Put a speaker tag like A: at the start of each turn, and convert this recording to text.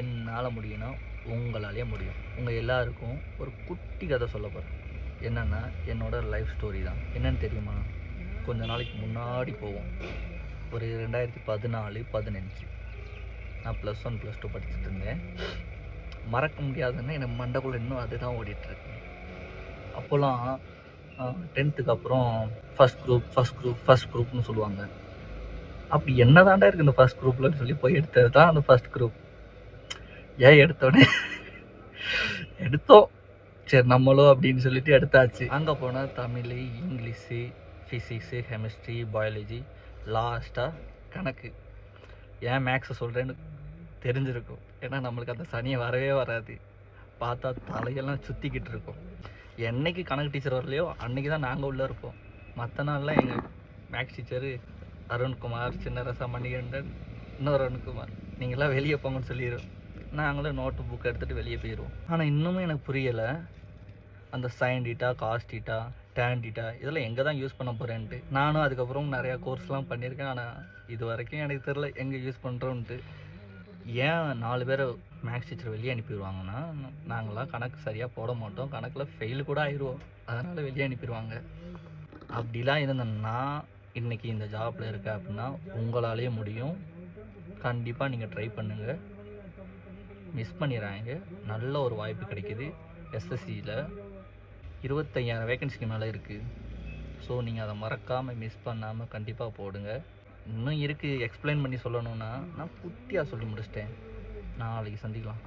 A: என்னால் முடியும்னா உங்களாலேயே முடியும். உங்கள் எல்லாருக்கும் ஒரு குட்டி கதை சொல்ல போகிறேன் என்னென்னா என்னோடய லைஃப் ஸ்டோரி தான். என்னன்னு தெரியுமா? கொஞ்ச நாளைக்கு முன்னாடி போவோம். ஒரு ரெண்டாயிரத்தி பதினாலு பதினஞ்சு. நான் ப்ளஸ் ஒன் ப்ளஸ் டூ படிச்சுட்டு இருந்தேன். மறக்க முடியாதுன்னு எனக்கு மண்டைக்குள்ள இன்னும் அதுதான் ஓடிட்டுருக்கு அப்போல்லாம் டென்த்துக்கு அப்புறம் first group first group first குரூப்னு சொல்லுவாங்க. அப்படி என்ன தாண்டா இருக்குது இந்த ஃபஸ்ட் குரூப்லன்னு சொல்லி போய் எடுத்தது தான் அந்த ஃபஸ்ட் குரூப் ஏன் எடுத்தோடனே எடுத்தோம். சரி நம்மளும் அப்படின்னு சொல்லிட்டு எடுத்தாச்சு. அங்கே போனால் Tamil English physics chemistry biology லாஸ்ட்டாக கணக்கு. ஏன் மேக்ஸை சொல்கிறேன்னு தெரிஞ்சிருக்கும். ஏன்னா நம்மளுக்கு அந்த சனியை வரவே வராது. பார்த்தா தலையெல்லாம் சுற்றிக்கிட்டு இருக்கும். என்னைக்கு கணக்கு டீச்சர் வரலையோ அன்றைக்கி தான் நாங்கள் உள்ளே இருப்போம். மற்ற நாள்லாம் எங்கள் மேக்ஸ் டீச்சரு அருண்குமார் சின்னரசா மணிகண்டன் இன்னொரு அருண்குமார். நீங்களாம் வெளியே போங்கன்னு சொல்லிடுவோம் நாங்களும் நோட்டு புக் எடுத்துகிட்டு வெளியே போயிடுவோம் ஆனால் இன்னுமே எனக்கு புரியலை. அந்த sine theta cos theta tan theta இதெல்லாம் எங்கே தான் யூஸ் பண்ண போகிறேன்ட்டு நானும் அதுக்கப்புறம் நிறையா கோர்ஸ்லாம் பண்ணியிருக்கேன். ஆனால் இது வரைக்கும் எனக்கு தெரில எங்கே யூஸ் பண்ணுறோன்ட்டு ஏன் நாலு பேரை மேக்ஸ் டீச்சர் வெளியே அனுப்பிடுவாங்கன்னா நாங்களாம் கணக்கு சரியாக போட மாட்டோம். கணக்கில் ஃபெயில் கூட ஆயிடுவோம். அதனால் வெளியே அனுப்பிடுவாங்க. அப்படிலாம் இருந்தேன்னா இன்றைக்கி இந்த ஜாப்பில் இருக்கேன் அப்படின்னா உங்களாலேயே முடியும். கண்டிப்பாக நீங்கள் ட்ரை பண்ணுங்கள் மிஸ் பண்ணிடுறாங்க. நல்ல ஒரு வாய்ப்பு கிடைக்குது எஸ்எஸ்சியில் இருபத்தையாயிரம் வேகன்சிக்கு மேலே இருக்குது ஸோ நீங்கள் அதை மறக்காமல் மிஸ் பண்ணாமல் கண்டிப்பாக போடுங்க. இன்னும் இருக்குது எக்ஸ்பிளைன் பண்ணி சொல்லணும்னா நான் குட்டியாக சொல்லி முடிச்சிட்டேன். நாளைக்கு சந்திக்கலாம்.